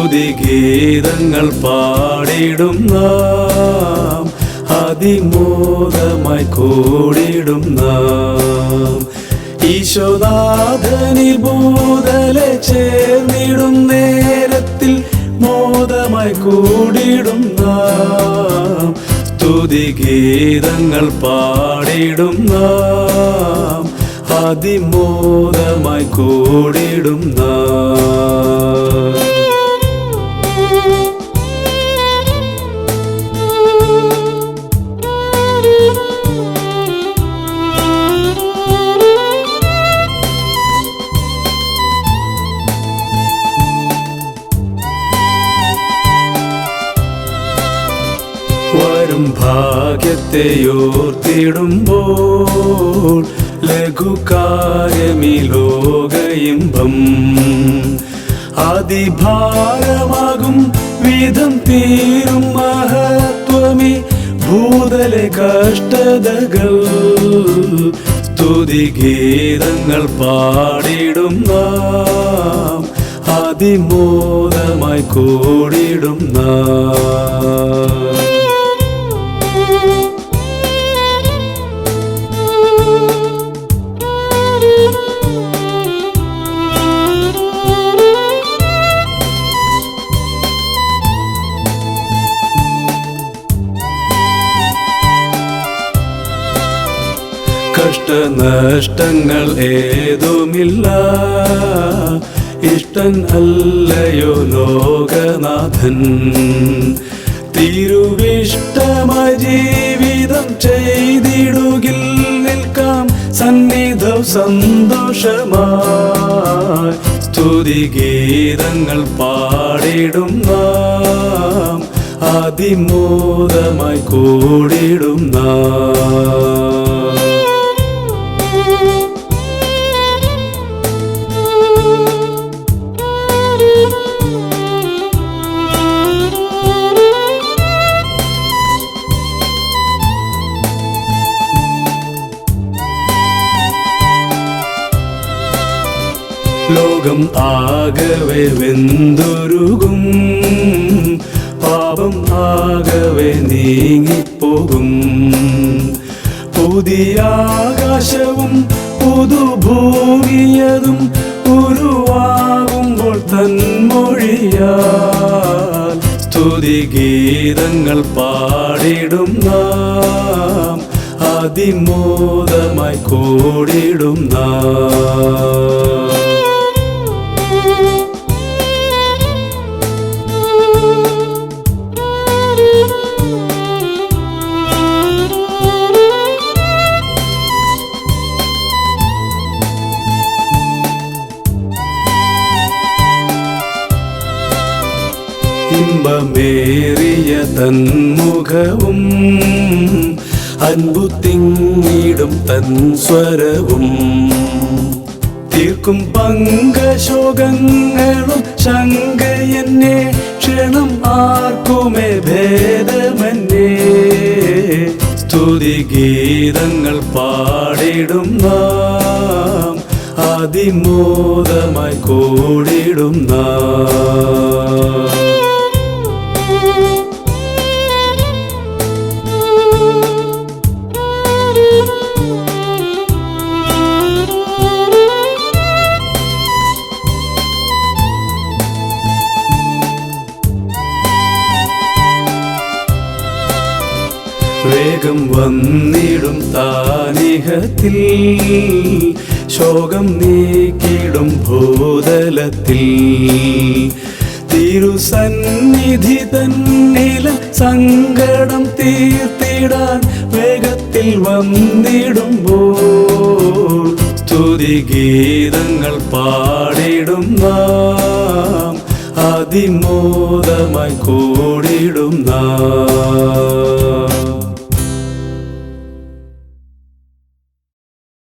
സ്തുതിഗീതങ്ങൾ പാടിടും നാം. അതിമോദമായി കൂടിടും നാം. ഈശോനാഥനിൽ ഭൂതലെ ചേർന്നിടും നേരത്തിൽ മോദമായി കൂടിടും നാം. സ്തുതി ഗീതങ്ങൾ പാടിടും നാം. അതിമോദമായി കൂടിടും നാം. വരും ഭാഗ്യത്തെയോർത്തിടുമ്പോൾ ലഘുകാര്യമി ലോകയിമ്പം അതിഭാരമാകും വിധം തീരും മഹത്വമി ഭൂതലെ കഷ്ടതകൾ. സ്തുതി ഗീതങ്ങൾ പാടിടും നാം അതിമോദമായി കൂടിടും നാം. കഷ്ടനഷ്ടങ്ങൾ ഏതുമില്ല. ഇഷ്ടൻ അല്ലയോ ലോകനാഥൻ. തിരുവിഷ്ടമായി ജീവിതം ചെയ്തിടുകിൽ നിൽക്കാം. സന്നിധം സന്തോഷമായി സ്തുതി ഗീതങ്ങൾ പാടിടും നാം. അതിമോദമായി കൂടിടും നാം. ലോകം ആകവെ വെന്തുരുകും. പാപം ആകവെ നീങ്ങിപ്പോകും. പുതിയ ആകാശവും പുതുഭൂമിയതും ഉരുവാകുമ്പോൾ തന്മൊഴിയാൽ സ്തുതിഗീതങ്ങൾ പാടിടും നാം. അതിമോദമായി കൂടിടും നാം. ഇമ്പമേറിയ തന്മുഖവും അൻപു തിങ്ങിടും തൻ സ്വരവും. തീർക്കും പങ്കശോകങ്ങളും ശങ്കയെന്നെ ക്ഷണം ആർക്കുമേ ഭേദമന്നേ. സ്തുതിഗീതങ്ങൾ പാടിടും നാം അതിമോദമായി കൂടിടും നാം. വേഗം വന്നിടും താനിഹത്തിൽ. ശോകം നീക്കിടും ഭൂതലത്തിൽ. തിരുസന്നിധി തന്നില സങ്കടം തീർത്തിടാൻ വേഗത്തിൽ വന്നിടുമ്പോൾ സ്തുതിഗീതങ്ങൾ പാടിടും നാം. അതിമോദമായി കൂടിടും നാം.